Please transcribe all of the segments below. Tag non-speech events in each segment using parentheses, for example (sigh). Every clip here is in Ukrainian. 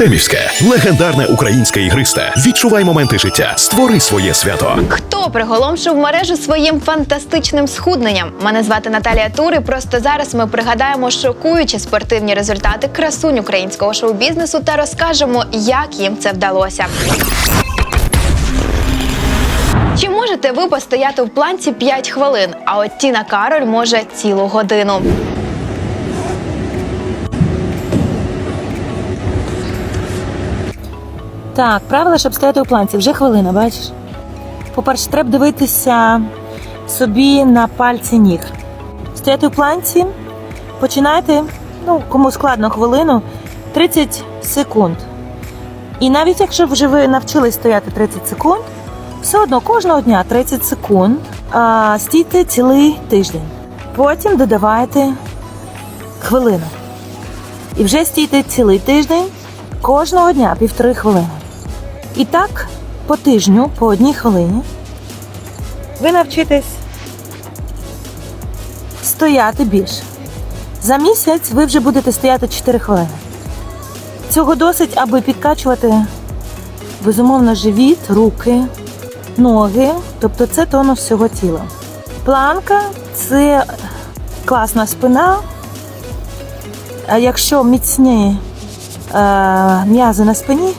Артемівське легендарне українське ігристе. Відчувай моменти життя. Створи своє свято. Хто приголомшив мережу своїм фантастичним схудненням? Мене звати Наталія Тур, і Просто зараз ми пригадаємо шокуючі спортивні результати красунь українського шоу-бізнесу та розкажемо, як їм це вдалося. Чи можете ви постояти в планці 5 хвилин? А от Тіна Кароль може цілу годину. Так, правила, щоб стояти у планці. Вже хвилина, бачиш? По-перше, треба дивитися собі на пальці ніг. Стояти у планці, починайте, ну, кому складно хвилину, 30 секунд. І навіть якщо вже ви навчились стояти 30 секунд, все одно кожного дня 30 секунд а, стійте цілий тиждень. Потім додавайте хвилину. І вже стійте цілий тиждень кожного дня півтори хвилини. І так по тижню, по одній хвилині, ви навчитесь стояти більше. За місяць ви вже будете стояти 4 хвилини. Цього досить, аби підкачувати безумовно живіт, руки, ноги, тобто це тонус всього тіла. Планка це класна спина. А якщо міцні е, м'язи на спині,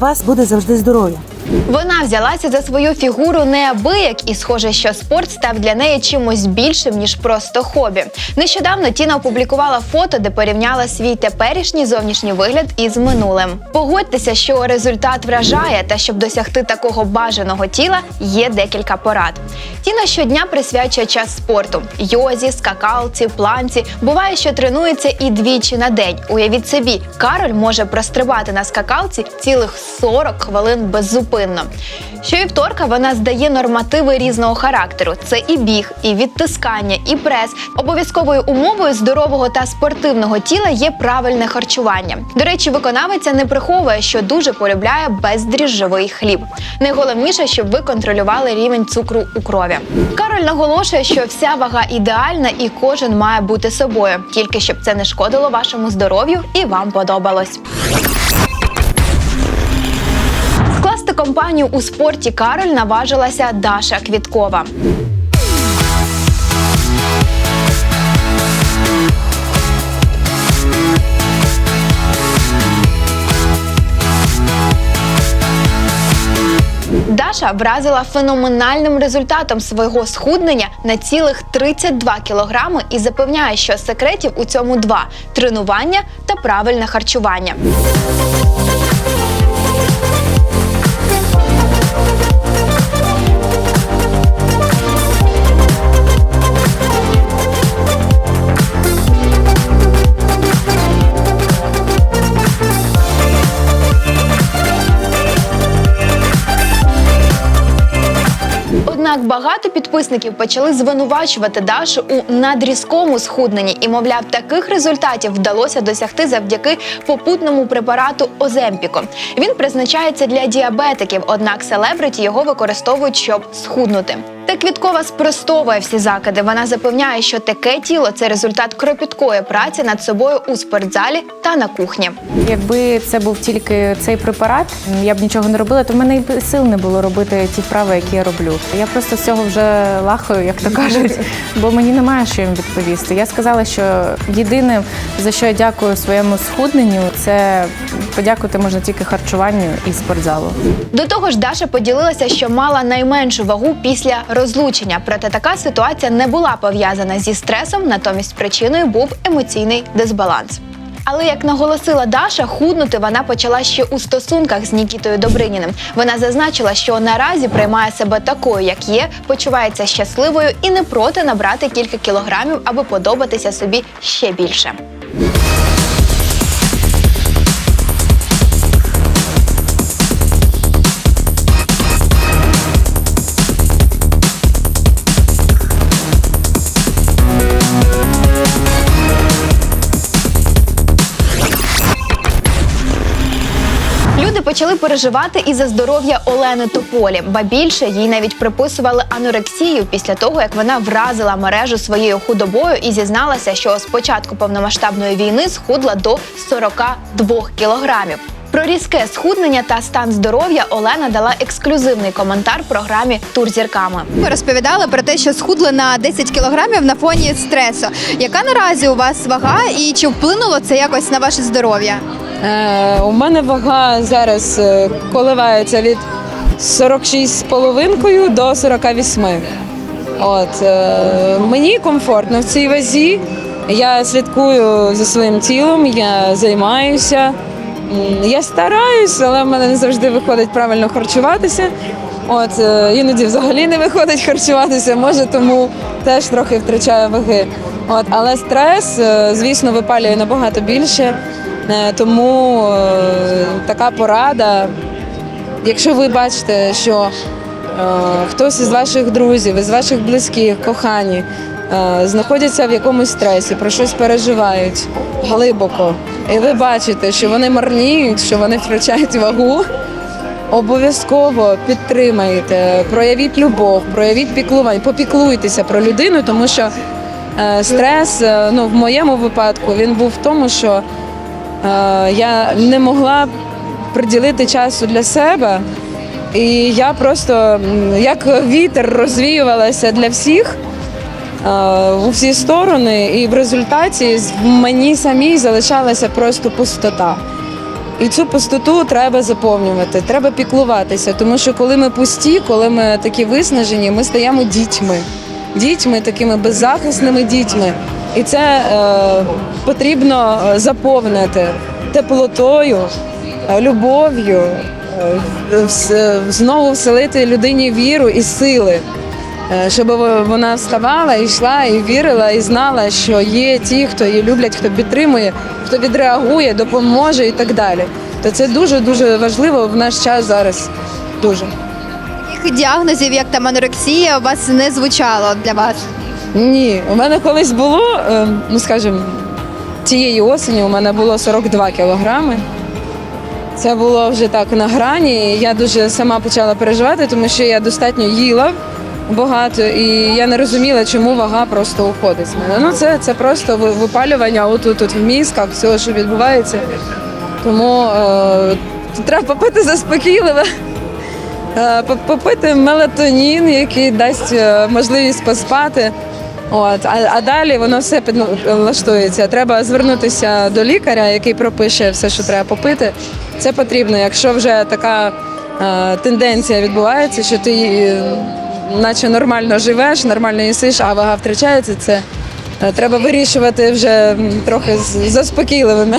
вас буде завжди здоров'я. Вона взялася за свою фігуру неабияк і схоже, що спорт став для неї чимось більшим ніж просто хобі. Нещодавно Тіна опублікувала фото, де порівняла свій теперішній зовнішній вигляд із минулим. Погодьтеся, що результат вражає, та щоб досягти такого бажаного тіла, є декілька порад. Тіна щодня присвячує час спорту: йозі, скакалці, планці. Буває, що тренується і двічі на день. Уявіть собі, Кароль може прострибати на скакалці цілих 40 хвилин беззупинно. Щовівторка вона здає нормативи різного характеру: це і біг, і відтискання, і прес. Обов'язковою умовою здорового та спортивного тіла є правильне харчування. До речі, виконавиця не приховує, що дуже полюбляє бездріжджовий хліб. Найголовніше, щоб ви контролювали рівень цукру у крові. Кароль наголошує, що вся вага ідеальна і кожен має бути собою, тільки щоб це не шкодило вашому здоров'ю і вам подобалось. Компанію у спорті Кароль наважилася Даша Квіткова. Даша вразила феноменальним результатом свого схуднення на цілих 32 кілограми і запевняє, що секретів у цьому два тренування та правильне харчування. Однак багато підписників почали звинувачувати Дашу у надрізкому схудненні і, мовляв, таких результатів вдалося досягти завдяки попутному препарату Оземпіко. Він призначається для діабетиків, однак селебриті його використовують, щоб схуднути. Та Квіткова спростовує всі закиди. Вона запевняє, що таке тіло це результат кропіткої праці над собою у спортзалі та на кухні. Якби це був тільки цей препарат, я б нічого не робила, то в мене і сил не було робити ті вправи, які я роблю. Я просто з цього вже лахаю, як то кажуть, (laughs) бо мені немає що їм відповісти. Я сказала, що єдине за що я дякую своєму схудненню, це подякувати можна тільки харчуванню і спортзалу. До того ж, Даша поділилася, що мала найменшу вагу після розлучення. Проте така ситуація не була пов'язана зі стресом, натомість причиною був емоційний дисбаланс. Але як наголосила Даша, худнути вона почала ще у стосунках з Нікітою Добриніним. Вона зазначила, що наразі приймає себе такою, як є, почувається щасливою і не проти набрати кілька кілограмів, аби подобатися собі ще більше. Переживати і за здоров'я Олени Тополі, ба більше їй навіть приписували анорексію після того, як вона вразила мережу своєю худобою і зізналася, що з початку повномасштабної війни схудла до 42 кілограмів. Про різке схуднення та стан здоров'я Олена дала ексклюзивний коментар програмі Тур зірками. Ви розповідали про те, що схудли на 10 кілограмів на фоні стресу. Яка наразі у вас вага і чи вплинуло це якось на ваше здоров'я? Е, у мене вага зараз е, коливається від 46,5 до 48. От, е, мені комфортно в цій вазі. Я слідкую за своїм тілом, я займаюся. Я стараюсь, але в мене не завжди виходить правильно харчуватися. От, е, іноді взагалі не виходить харчуватися, може тому теж трохи втрачаю ваги. От, але стрес, е, звісно, випалює набагато більше. Е, Тому така порада. Якщо ви бачите, що хтось із ваших друзів, із ваших близьких, кохані знаходяться в якомусь стресі, про щось переживають глибоко, і ви бачите, що вони марніють, що вони втрачають вагу, обов'язково підтримайте, проявіть любов, проявіть піклування, попіклуйтеся про людину, тому що е, стрес, е, ну в моєму випадку, він був в тому, що е, я не могла приділити часу для себе. І я просто як вітер розвіювалася для всіх е, у всі сторони, і в результаті мені самій залишалася просто пустота. І цю пустоту треба заповнювати, треба піклуватися, тому що коли ми пусті, коли ми такі виснажені, ми стаємо дітьми, дітьми, такими беззахисними дітьми. І це е, потрібно е, заповнити теплотою, е, любов'ю, е, знову вселити людині віру і сили. Е, Щоб вона вставала, і йшла, і вірила, і знала, що є ті, хто її люблять, хто підтримує, хто відреагує, допоможе і так далі. То це дуже дуже важливо в наш час зараз. Дуже. Таких діагнозів, як там анорексія, у вас не звучало для вас. Ні, у мене колись було, е, ну скажімо, цієї осені у мене було 42 кілограми. Це було вже так на грані. Я дуже сама почала переживати, тому що я достатньо їла багато, і я не розуміла, чому вага просто уходить з мене. Ну це, це просто випалювання отут тут в мізках, всього, що відбувається. Тому е, треба попити заспокійливе. Е, попити мелатонін, який дасть е, можливість поспати. От, а, а далі воно все підлаштується. Треба звернутися до лікаря, який пропише все, що треба попити. Це потрібно, якщо вже така е, тенденція відбувається, що ти наче нормально живеш, нормально їсиш, а вага втрачається, це е, треба вирішувати вже трохи з заспокійливими.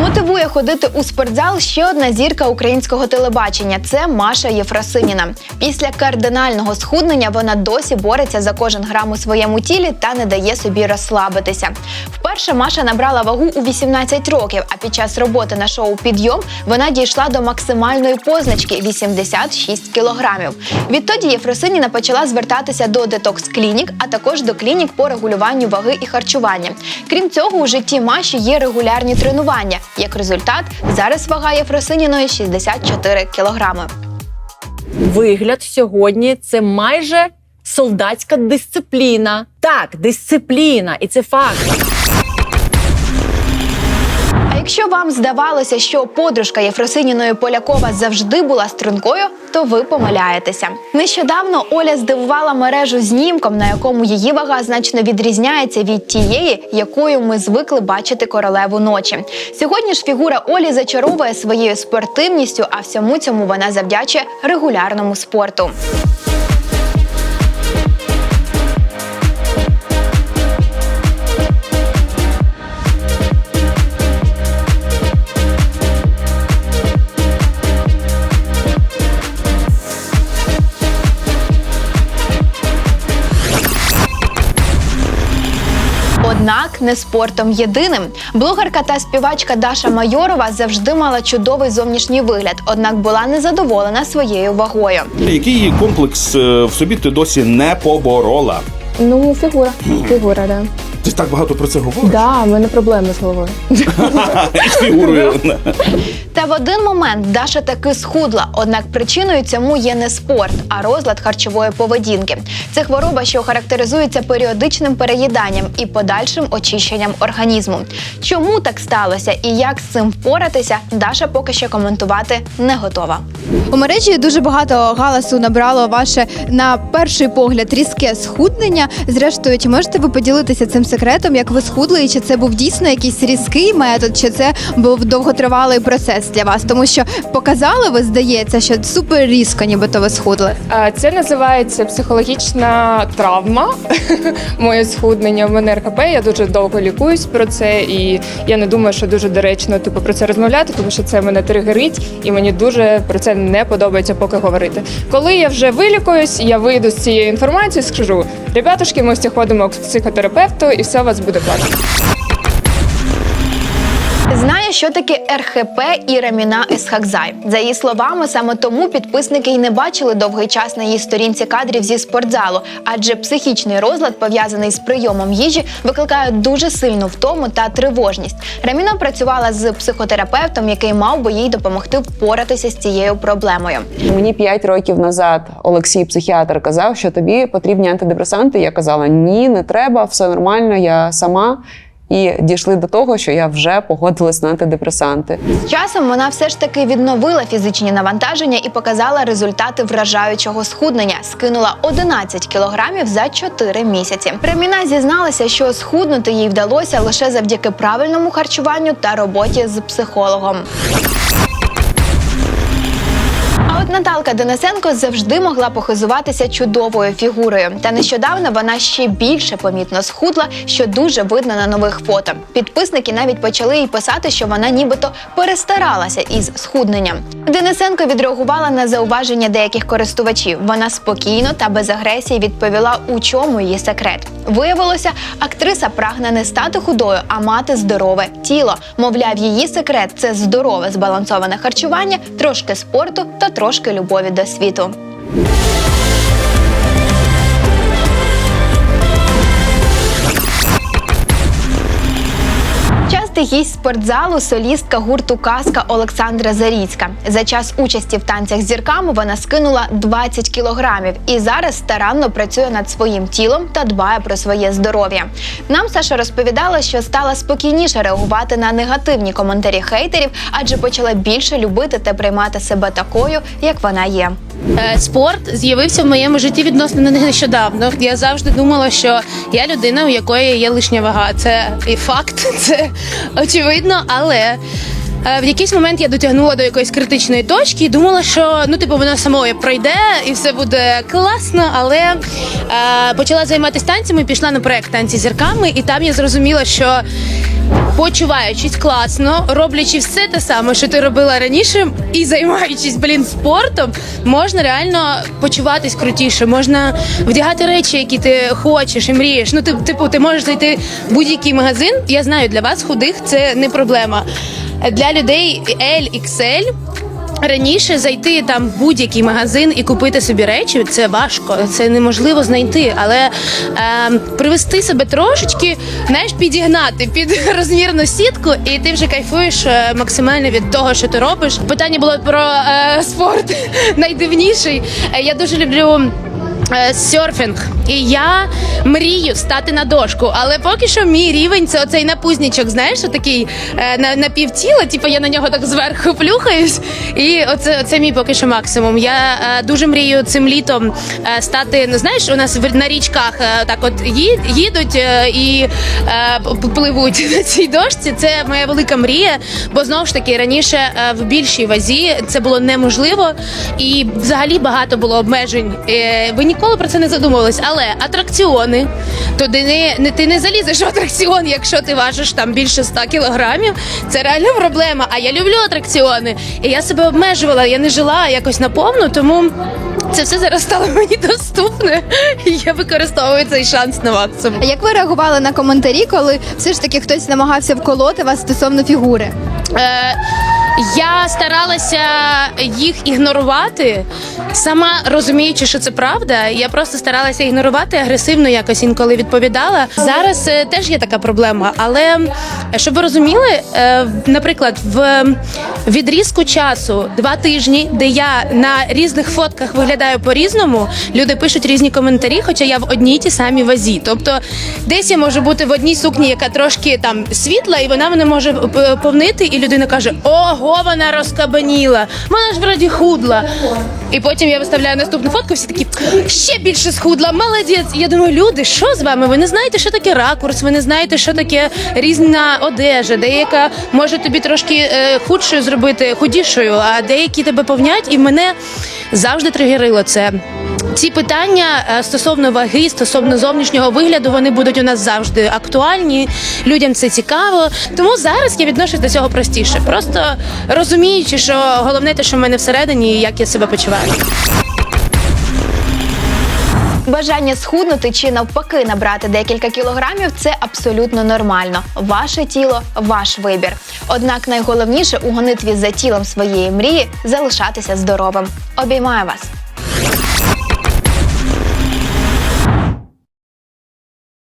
Мотивує ходити у спортзал ще одна зірка українського телебачення. Це Маша Єфросиніна. Після кардинального схуднення вона досі бореться за кожен грам у своєму тілі та не дає собі розслабитися. Вперше Маша набрала вагу у 18 років, а під час роботи на шоу Підйом вона дійшла до максимальної позначки 86 кілограмів. Відтоді Єфросиніна почала звертатися до детокс клінік, а також до клінік по регулюванню ваги і харчування. Крім цього, у житті Маші є регулярні тренування. Як результат, зараз вага Єфросиніної 64 кілограми. Вигляд сьогодні це майже солдатська дисципліна. Так, дисципліна, і це факт. Якщо вам здавалося, що подружка Єфросиніної Полякова завжди була стрункою, то ви помиляєтеся. Нещодавно Оля здивувала мережу знімком, на якому її вага значно відрізняється від тієї, якою ми звикли бачити королеву ночі. Сьогодні ж фігура Олі зачаровує своєю спортивністю, а всьому цьому вона завдячує регулярному спорту. Однак не спортом єдиним. Блогерка та співачка Даша Майорова завжди мала чудовий зовнішній вигляд, однак була незадоволена своєю вагою. Який комплекс е, в собі ти досі не поборола? Ну, фігура. Фігура, да. Ти так багато про це говориш? Да, в мене проблеми з головою. (laughs) І з фігурою. Та в один момент Даша таки схудла. Однак причиною цьому є не спорт, а розлад харчової поведінки. Це хвороба, що характеризується періодичним переїданням і подальшим очищенням організму. Чому так сталося і як з цим впоратися, Даша поки що коментувати не готова. У мережі дуже багато галасу набрало ваше на перший погляд різке схуднення. Зрештою, чи можете ви поділитися цим секретом, як ви схудли, і чи це був дійсно якийсь різкий метод, чи це був довготривалий процес для вас? Тому що показали ви, здається, що супер різко, нібито ви схудли. Це називається психологічна травма. (laughs) Моє схуднення в мене РКП. Я дуже довго лікуюсь про це, і я не думаю, що дуже доречно типу про це розмовляти, тому що це мене тригерить, і мені дуже про це не подобається поки говорити. Коли я вже вилікуюсь, я вийду з цією інформацією, скажу: ребятушки, ми всі ходимо к психотерапевту, і все у вас буде класно. Знає, що таке РХП і Раміна Есхакзай. За її словами, саме тому підписники й не бачили довгий час на її сторінці кадрів зі спортзалу, адже психічний розлад, пов'язаний з прийомом їжі, викликає дуже сильну втому та тривожність. Раміна працювала з психотерапевтом, який мав би їй допомогти впоратися з цією проблемою. Мені 5 років назад Олексій, психіатр, казав, що тобі потрібні антидепресанти. Я казала: ні, не треба, все нормально, я сама. І дійшли до того, що я вже погодилась на антидепресанти. З часом вона все ж таки відновила фізичні навантаження і показала результати вражаючого схуднення. Скинула 11 кілограмів за 4 місяці. Реміна зізналася, що схуднути їй вдалося лише завдяки правильному харчуванню та роботі з психологом. Наталка Денисенко завжди могла похизуватися чудовою фігурою. Та нещодавно вона ще більше помітно схудла, що дуже видно на нових фото. Підписники навіть почали їй писати, що вона нібито перестаралася із схудненням. Денисенко відреагувала на зауваження деяких користувачів. Вона спокійно та без агресії відповіла, у чому її секрет. Виявилося, актриса прагне не стати худою, а мати здорове тіло. Мовляв, її секрет це здорове збалансоване харчування, трошки спорту та трошки любові до світу. Гість спортзалу солістка гурту Казка Олександра Заріцька. За час участі в танцях з зірками вона скинула 20 кілограмів і зараз старанно працює над своїм тілом та дбає про своє здоров'я. Нам Саша розповідала, що стала спокійніше реагувати на негативні коментарі хейтерів, адже почала більше любити та приймати себе такою, як вона є. Е, Спорт з'явився в моєму житті відносно нещодавно. Я завжди думала, що я людина, у якої є лишня вага. Це і факт, (laughs) це очевидно, але. е, В якийсь момент я дотягнула до якоїсь критичної точки і думала, що ну типу воно самою пройде і все буде класно. Але е, почала займатися танцями, пішла на проект танці зірками, і там я зрозуміла, що почуваючись класно, роблячи все те саме, що ти робила раніше, і займаючись блін спортом, можна реально почуватись крутіше, можна вдягати речі, які ти хочеш і мрієш. Ну, ти, типу, ти можеш зайти в будь-який магазин. Я знаю, для вас худих це не проблема. Для людей L, XL Раніше зайти там в будь-який магазин і купити собі речі це важко, це неможливо знайти. Але е, привести себе трошечки, знаєш, підігнати під (laughs) розмірну сітку, і ти вже кайфуєш е, максимально від того, що ти робиш. Питання було про е, спорт (laughs) найдивніший. Е, Я дуже люблю. Е, Серфінг, і я мрію стати на дошку, але поки що мій рівень це оцей напузнічок, знаєш, такий е, на, на півтіла, типу я на нього так зверху плюхаюсь. І оце, оце мій поки що максимум. Я е, дуже мрію цим літом е, стати. Ну знаєш, у нас в- на річках е, так от ї- їдуть е, і е, пливуть (laughs) на цій дошці. Це моя велика мрія, бо знову ж таки раніше е, в більшій вазі це було неможливо, і взагалі багато було обмежень. Е, ніколи про це не задумувались, але атракціони, то ти не, не ти не залізеш в атракціон, якщо ти важиш там більше 100 кілограмів. Це реально проблема. А я люблю атракціони, і я себе обмежувала. Я не жила якось наповну, тому. Це все зараз стало (laughs) мені доступне, і я використовую цей шанс на максимум. А як ви реагували на коментарі, коли все ж таки хтось намагався вколоти вас стосовно фігури? Е, Я старалася їх ігнорувати, сама розуміючи, що це правда. Я просто старалася ігнорувати агресивно якось інколи відповідала. Зараз е, теж є така проблема, але е, щоб ви розуміли, е, наприклад, в відрізку часу два тижні, де я на різних фотках виглядаю по-різному, люди пишуть різні коментарі, хоча я в одній й тій самій вазі. Тобто, десь я можу бути в одній сукні, яка трошки там світла, і вона мене може повнити, і людина каже: Ого, вона розкабаніла, вона ж вроді худла. І потім я виставляю наступну фотку, всі такі ще більше схудла, молодець. І я думаю, люди, що з вами? Ви не знаєте, що таке ракурс, ви не знаєте, що таке різна одежа, деяка може тобі трошки е, худшою зробити, худішою, а деякі тебе повнять, і мене завжди тригерило це. Ці питання е, стосовно ваги, стосовно зовнішнього вигляду, вони будуть у нас завжди актуальні. Людям це цікаво. Тому зараз я відношусь до цього простіше, просто розуміючи, що головне те, що в мене всередині, і як я себе почуваю. Бажання схуднути чи навпаки набрати декілька кілограмів це абсолютно нормально. Ваше тіло, ваш вибір. Однак найголовніше у гонитві за тілом своєї мрії залишатися здоровим. Обіймаю вас!